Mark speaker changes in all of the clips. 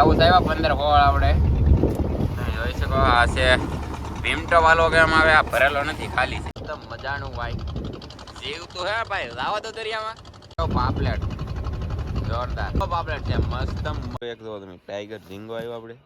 Speaker 1: આવું આવ્યા પંદર હોળ આપણે જોઈ શકો આ છે ભીમટો વાલો કેમ આવે આ ભરેલો નથી ખાલી છે. એકદમ મજાનું ભાઈ જીવ તો હે ભાઈ લાવો તો દરિયામાં. પાપલેટ. જોરદાર. પાપલેટ છે મસ્ત એક જો તમે ટાઈગર ઝીંગો આવ્યો આપણે.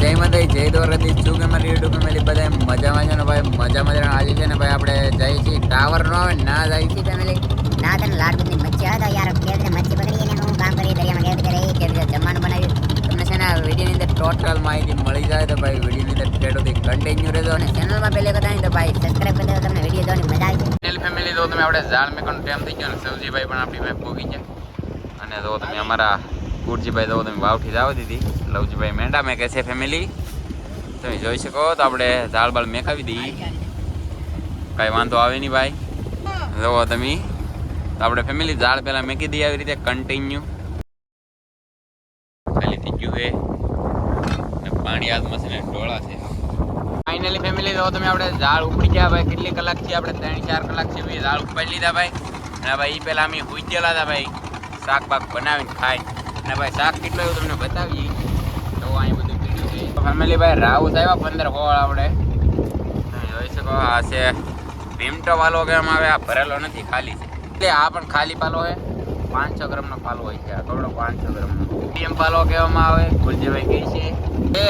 Speaker 1: જય માતા જય દ્વારકાથી છું કે મારી યુટ્યુબ ફેમિલી બધા મજામાં છે ને ભાઈ? મજા મજા આજે છે ને ભાઈ આપણે જઈએ છીએ. ટાવર નો આવે ના જાય. છે ફેમિલી
Speaker 2: ના તને લાડ બધી મચ્છી આવે તો યાર મચ્છી પકડી એને હું કામ કરી દરિયામાં કેવી રીતે રહી કેવી રીતે જમવાનું બનાવ્યું
Speaker 1: તમને છે ને આ વિડીયોની અંદર ટોટલ માહિતી મળી જાય તો ભાઈ વિડીયોની અંદર છેડોથી કન્ટિન્યુ રહેજો અને
Speaker 2: ચેનલમાં પહેલે કદાચ તો ભાઈ સબસ્ક્રાઈબ કરી દેજો, તમને વીડિયો જોવાની મજા આવી
Speaker 1: ફેમિલી ફેમિલી તો તમે આપણે ઝાડ મેકવાનો ટાઈમ થઈ ગયો ને સવજીભાઈ પણ આપણી મેં પૂગી ગયા. અને તો તમે અમારા ગુરજીભાઈ તો તમે વાવઠી જાવ દીધી. લવજીભાઈ મેંડા મેકે છે ફેમિલી તમે જોઈ શકો તો આપણે ઝાડ બાળ મેકાવી દઈએ કાંઈ વાંધો આવે નહીં ભાઈ. જુઓ તમે, તો આપણે ફેમિલી ઝાડ પહેલાં મેકી દઈએ આવી રીતે કન્ટિન્યુ ખાલી થઈ ગયું છે ને પાણી હાથમાં છે ને ડોળા છે ફાઇનલી ફેમિલી તો તમે આપણે ઝાડ ઉપડી ગયા ભાઈ. કેટલી કલાકથી આપણે ત્રણ, ચાર કલાકથી બી ઝાડ ઉપાડી લીધા ભાઈ. અને ભાઈ એ પહેલાં અમે હુઈ ગયેલા હતા ભાઈ. શાક બાક બનાવીને ખાય અને ભાઈ શાક કેટલું એવું તમને બતાવીએ. તો અહીં બધું પીડ્યું છે. ફેમિલી ભાઈ રાહુસ આવ્યા પંદર હોળ આપણે. જોઈ શકો, આ છે ભીમટો વાલો કેમ આવે. આ ભરેલો નથી, ખાલી છે. એટલે આ પણ ખાલી પાલો છે. પાંચસો ગ્રામનો પાલો હોય છે. થોડો પાંચસો ગ્રામનો. એમ પાલો કહેવામાં આવે. ગુરજીભાઈ કહે છે. એ,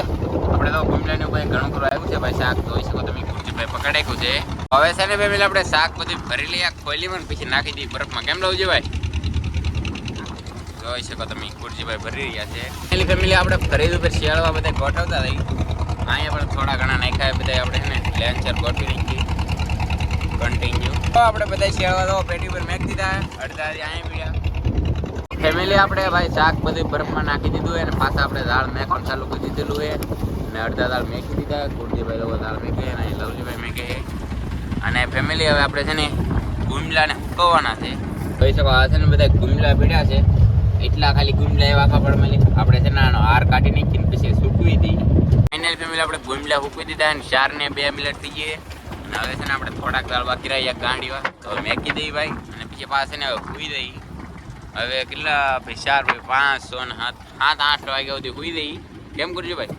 Speaker 1: આપણે તો ગુમલાની ભાઈ ઘણું કરવા આવ્યું છે ભાઈ શાક જોઈ શકો તમે. ગુરજીભાઈ પકડાયું છે. હવે છે ને ફેમિલી આપણે શાક બધું ભરી લઈએ ખોલી મને પછી નાખી દઈએ બરફમાં. કેમ લઉં ભાઈ? જોઈ શકો તમે કુરજીભાઈ ભરી રહ્યા છે. ફેમિલી ફેમિલી આપણે ખરીદ ઉપર શિયાળવા બધા ગોઠવતા રહી. અહીંયા પણ થોડા ઘણા નાખ્યા બધા, આપણે છે ને લેન્ચર ગોઠવી નાખી કન્ટિન્યુ તો આપણે બધા શિયાળવા તો પેટી પર મેક દીધા. અડધા અહીંયા પીડ્યા ફેમિલી આપણે ભાઈ શાક બધું બરફમાં નાખી દીધું અને પાછા આપણે દાળ મેકવાનું ચાલુ કરી દીધેલું હોય અને અડધા દાળ મેકી દીધા કુરજીભાઈ લોકો દાળ મેકે અને લવલીભાઈ મેકે અને ફેમિલી હવે આપણે છે ને ગુમલાને હુકવવાના છે. કહી શકો આ છે ને બધા ગુમલા પીડ્યા છે. એટલા ખાલી ગુમલા એવા ખબર મળી. આપણે છે ને હાર કાઢી નાખીને પછી સૂકવી હતી ફાઇનલ ફેમિલી આપણે ગુમલા સૂકવી દીધા અને ચાર ને બે મિનિટ થઈ ગઈ અને હવે છે ને આપણે થોડાક દાળ બાકી રહ્યા ગાંડીવા. તો મેકી દઈ ભાઈ. અને પછી પાસે ને હવે સૂઈ દઈ હવે કેટલા ભાઈ? ચાર ભાઈ પાંચ સો ને સાત. સાત આઠ વાગ્યા સુધી સુઈ દઈ કેમ કરજો ભાઈ?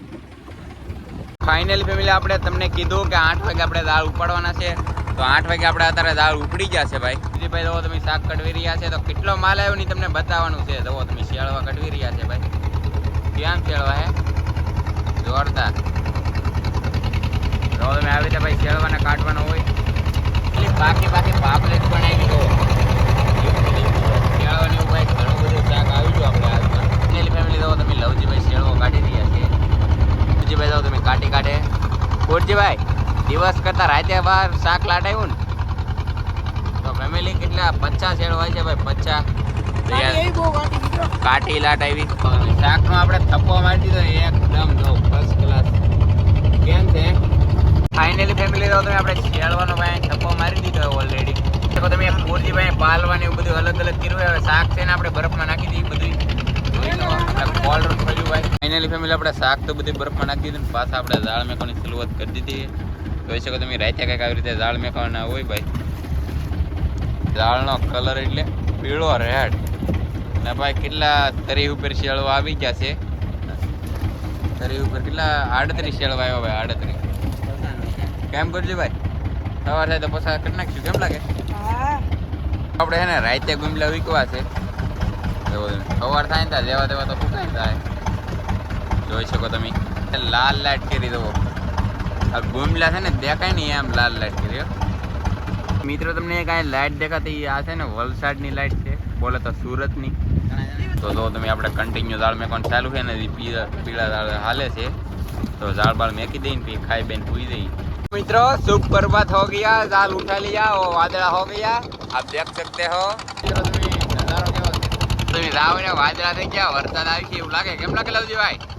Speaker 1: ફાઇનલ ફેમિલી આપણે તમને કીધું કે આઠ વાગે આપણે દાળ ઉપાડવાના છે. તો આઠ વાગે આપણે અત્યારે દાળ ઉપડી ગયા છે ભાઈ. બીજી ભાઈ જો તમે શાક કડવી રહ્યા છે. તો કેટલો માલ આવ્યો નહીં તમને બતાવવાનું છે? જુઓ તમે શિયાળવા કડવી રહ્યા છે ભાઈ. કેમ શિયાળવા હે? જોરદાર. જો તમે આવી રીતે ભાઈ શિયાળવાને કાઢવાનો હોય. એટલે બાકી બાકી પાપલેટ પણ આવી ગયો શિયાળવાની ઉપર ઘણું બધું શાક આવી ગયું આપણે હાથમાં ફેમિલી તો તમે લવજીભાઈ શિયાળવો કાઢી રહ્યા છે લવજીભાઈ તો તમે કાઢી કાઢે કોટજીભાઈ દિવસ બહાર શાક લાટાયું ને. તો ફેમિલી કેટલા? પચાસ શેડ હોય છે ભાઈ પચાસ. કાઠી લાટ આવી. શાકનો આપણે થપ્પો મારી દીધો એકદમ જો ફર્સ્ટ ક્લાસ કેમ છે? ફાઇનલી ફેમિલી તો તમે આપણે શિયાળવાનો ભાઈ થપ્પો મારી દીધો ઓલરેડી તો તમે પૂરજી ભાઈ પાલવાની એવું બધું અલગ અલગ કર્યું હવે શાક છે ને આપણે બરફમાં નાખી દઈએ બધું. કોલ્ડ ખોલ્યું ભાઈ ફાઇનલી ફેમિલી આપણે શાક તો બધી બરફમાં નાખી દીધી પાછા આપણે દાળ મેકોની શરૂઆત કરી દીધી. જોઈ શકો તમે રાતે કંઈક આવી રીતે ઝાડ મેકવાના હોય ભાઈ. ઝાડનો કલર એટલે પીળો રેડ ને ભાઈ કેટલા તરી ઉપર શેળવા આવી ગયા છે તરી ઉપર કેટલા આડત્રીસ શેળવા આવ્યા ભાઈ, આડત્રીસ. કેમ કરજો ભાઈ? સવાર થાય તો પસાર કરી નાખશું, કેમ લાગે? આપણે છે ને રાતે ગુમલા વીકવા છે. સવાર થાય ને ત્યાં લેવા દેવા તો ફૂકાઈ જાય જોઈ શકો તમે. લાલ લાઈટ કરી દો. આ ગુમલા છે ને, દેખાય નહીં એમ લાલ લાઈટ કર્યો મિત્રો, તમને કાંઈ લાઈટ દેખાતી આ છે ને, વલસાડની લાઈટ છે. બોલે તો સુરતની. તો જો તમે આપણે કન્ટિન્યુ દાળ મેકવાનું ચાલુ છે ને પીળા પીળા દાળ હાલે છે. તો દાળ બાળ મેકી દઈને પછી ખાઈ બેન પૂરી દઈ. મિત્રો, શુભ બરબાદ હો ગયા, દાળ ઉઠા લીયા, ઓ વાદળા હો ગયા. આપ દેખ સકતે હો. તમે નજારો તમે રાવ ને વાદળા દેખ્યા વરસાદ આવી છે, એવું લાગે? કેમ લાગે લવજી ભાઈ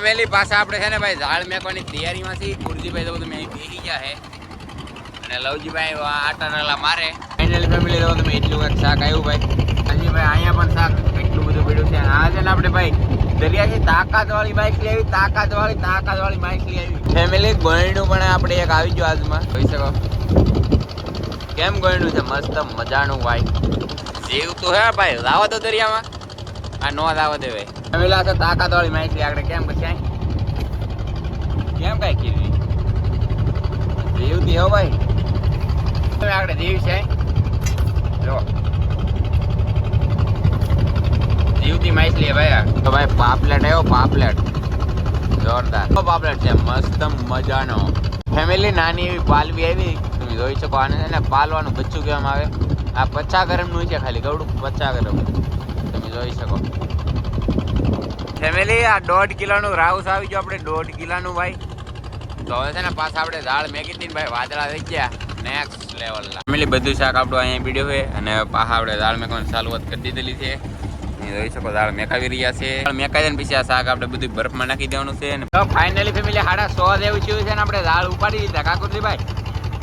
Speaker 1: ફેમિલી પાસે આપણે છે ને ભાઈ ઝાડ મેકવાની તૈયારીમાં છીએ કુરજીભાઈ તો તમે અહીં ભેગી ગયા છે. અને લવજીભાઈ આટા નાલા મારે. ફાઇનલી ફેમિલી તો તમે એટલું કંઈક શાક આવ્યું ભાઈ. હજી ભાઈ અહીંયા પણ શાક એટલું બધું પીડ્યું છે. આ છે ને આપણે ભાઈ દરિયાથી તાકાત વાળી બાઇક લઈ આવી તાકાત વાળી તાકાત વાળી બાઇક લઈ આવી. ફેમિલી ગોયણું પણ આપણે એક આવી ગયું આજમાં. જોઈ શકો. કેમ ગોયણું છે? મસ્ત મજાનું ભાઈ જીવ તો હે ભાઈ. લાવો તો દરિયામાં. આ નો દાવ દેવે પેલા છે તાકાત વાળી માહિતી આગળ કેમ પછી કેમ કઈ કીધી દેવતી હો ભાઈ. તમે આગળ દેવી છે જો. જીવતી માછલી ભાઈ તો ભાઈ પાપલેટ આવ્યો, પાપલેટ. જોરદાર. પાપલેટ છે? મસ્ત મજાનો. ફેમિલી નાની એવી પાલવી આવી. તમે જોઈ શકો આને છે ને, પાલવાનું બચ્ચું કહેવામાં આવે. આ પચાસ ગરમનું છે ખાલી ગવડું પચાસ ગરમ. તમે જોઈ શકો. ફેમિલી આ દોઢ કિલોનું રાઉસ આવી ગયો આપણે દોઢ કિલોનું ભાઈ. તો હવે છે ને પાછા આપણે દાળ મેકી દીધી ભાઈ વાદળા થઈ ગયા. નેક્સ્ટ લેવલ ફેમિલી બધું શાક આપણું અહીંયા પીડ્યું છે અને પાછા આપણે દાળ મેકવાની ચાલુઆત કરી દીધેલી છે. જોઈ શકો દાળ મેકાવી રહ્યા છે. મેકાઈ જાય પછી આ શાક આપણે બધું બરફમાં નાખી દેવાનું છે અને તો ફાઇનલી ફેમિલી સાડા સો જેવું થયું છે ને આપણે દાળ ઉપાડી લીધા કાકુરજી ભાઈ?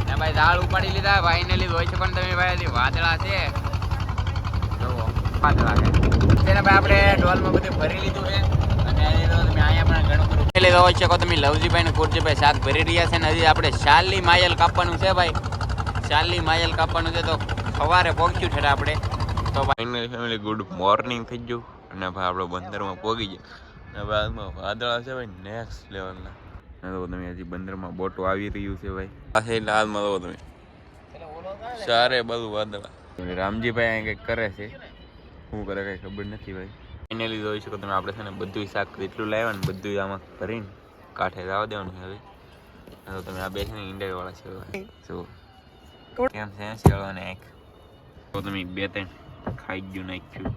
Speaker 1: ને ભાઈ દાળ ઉપાડી લીધા. ફાઇનલી જોઈ શકો ને તમે ભાઈ વાદળા છે. જુઓ વાદળા છે. તેને ભાઈ આપણે ડોલમાં બધું ભરી લીધું છે. અને એ તો હોય તમે લવજીભાઈ ને કુરજીભાઈ શાક ભરી રહ્યા છે ને હજી આપણે શાલની માયલ કાપવાનું છે ભાઈ. શાલની માયલ કાપવાનું છે તો સવારે પહોંચ્યું છે આપણે. તો ફેમિલી ગુડ મોર્નિંગ થઈ ગયું. અને ભાઈ આપણે બંદરમાં પહોંચી ગયા. અને બાદમાં વાદળા છે ભાઈ નેક્સ્ટ લેવલના તો તમે હજી બંદરમાં બોટો આવી રહ્યું છે ભાઈ. આ હાલમાં તો તમે સારે બધું વાદળા. રામજીભાઈ અહીં કંઈક કરે છે. શું કરે કઈ ખબર નથી ભાઈ. ફાઇનલી જોઈ શકો તમે આપણે છે ને બધું શાક જેટલું લાવ્યા ને બધું આમાં ભરીને કાંઠે જવા દેવાનું છે હવે. તો તમે આ બે છે ને ઈંડા વાળા છે જો. કેમ છે શેળવાને એક? તો તમે બે ત્રણ ખાઈ ગયું નાખ્યું.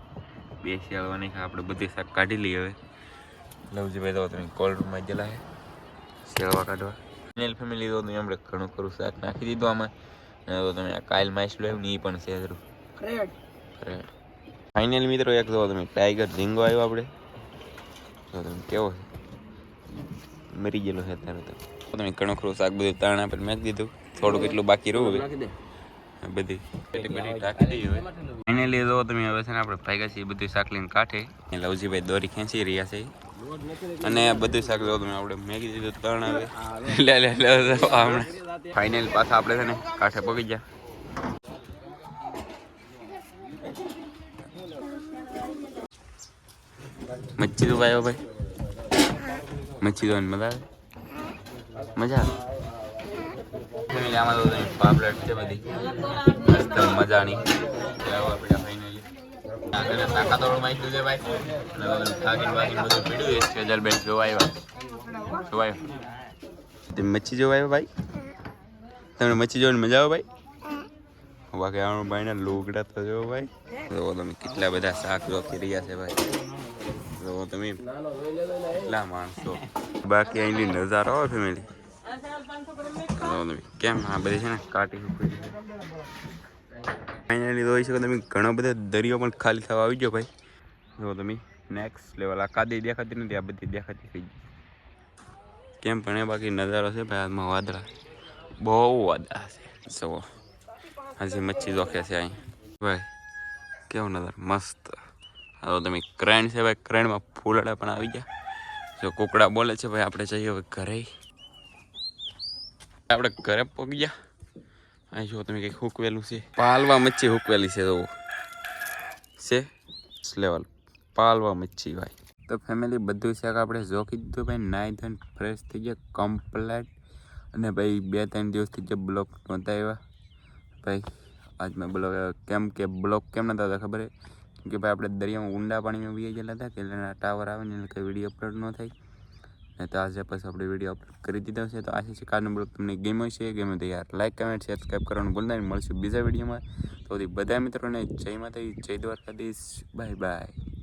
Speaker 1: બે શિયાળો નાખ્યા આપણે બધું શાક કાઢી લઈએ હવે. લવજીભાઈ તો તમે કોલ્ડ રૂમમાં ગયેલા છે. શેળવા કાઢવા. ફાઇનલ ફેમિલી તો તમે આપણે ઘણું ખરું શાક નાખી દીધું આમાં. તો તમે આ કાલ માઇસ લો ને એ પણ છે જરૂર ફાઇનલ મિત્રો, એક જોવો તમે ટાઈગર ઝીંગો આવ્યો આપણે. જો તમે કેવો છે? મરી ગયેલો છે અત્યારે તો. તમે કણકરું શાક બધું તાણા પર મેં દીધું. થોડુંક એટલું બાકી રહ્યું હવે. બધી. એટલી બધી તમે હવે છે ને આપણે ભાગ્યા છીએ બધું શાક લઈને કાંઠે. લવજીભાઈ દોરી ખેંચી રહ્યા છે. અને બધું શાક જો તમે આપણે મેગી દીધું તણ આવે. લે લે હમણાં ફાઇનલ પાછા આપણે છે ને કાંઠે પગી ગયા. મચ્છી તો આવ્યો ભાઈ મચ્છી તો મજા આવે મજા આવે આમાં તો પાપલેટ છે બધી મસ્ત મજાની આપણે ફાઇનલી આગળ તાકાતવાળું માહિતી છે ભાઈ અને બધું થાકીને બાકીને બધું પીડ્યું છે જોવા આવ્યા જોવા આવ્યા તમે મચ્છી જોવા આવ્યા ભાઈ તમને મચ્છી જોવાની મજા આવે ભાઈ બાકી આ ભાઈના લોગડા તો જો ભાઈ જો તમે કેટલા બધા શાક રોકી રહ્યા છે ભાઈ જો તમે એટલા માણસો. બાકી અહીંની નજારો હોય ફેમિલી કેમ આ બધી છે ને કાટી ફાઇનલી જોઈ શકો તમે ઘણો બધો દરિયો પણ ખાલી થવા આવી ગયો ભાઈ. જો તમે નેક્સ્ટ લેવલ આ કાદી દેખાતી નથી આ બધી દેખાતી થઈ ગઈ. કેમ પણ એ બાકી નજારો છે ભાઈ હાથમાં વાદળા. બહુ વાદળા છે. જુઓ. હજી મચ્છી જોખે છે અહીં. ભાઈ કેવો નજર. મસ્ત. તો તમે ક્રેન છે ભાઈ, ક્રેનમાં ફૂલડા પણ આવી ગયા. જો કુકડા બોલે છે ભાઈ, આપણે જઈએ હવે ઘરે. આપણે ઘરે પગી ગયા. અહીં જો તમે કંઈક હૂકવેલું છે. પાલવા મચ્છી હૂકવેલી છે, તો છે લેવલ. પાલવા મચ્છી ભાઈ. તો ફેમિલી બધું શાક આપણે જોખી દીધું ભાઈ, નાઈ ધોઈને ફ્રેશ થઈ ગયા કમ્પ્લેટ અને ભાઈ બે ત્રણ દિવસથી જે બ્લોક નહોતા આવ્યા. ભાઈ, આજ મેં બ્લોક કેમ કે બ્લોક કેમ નહોતા ખબર કેમ કે ભાઈ આપણે દરિયામાં ઊંડા પાણીમાં બી ગયેલા હતા કે ટાવર આવે ને કંઈ વીડિયો અપલોડ ન થાય. ને તો આજે પછી આપણે વીડિયો અપલોડ કરી દીધો છે. તો આશા છે કે આજનો બ્લોગ તમને ગમ્યો છે ગમે તો યાર લાઈક કમેન્ટ સબસ્ક્રાઈબ કરવાનું ભૂલતા નહીં. મળશું બીજા વિડીયોમાં તો બધા મિત્રોને જય માતા જય દ્વારકાધીશ. Bye bye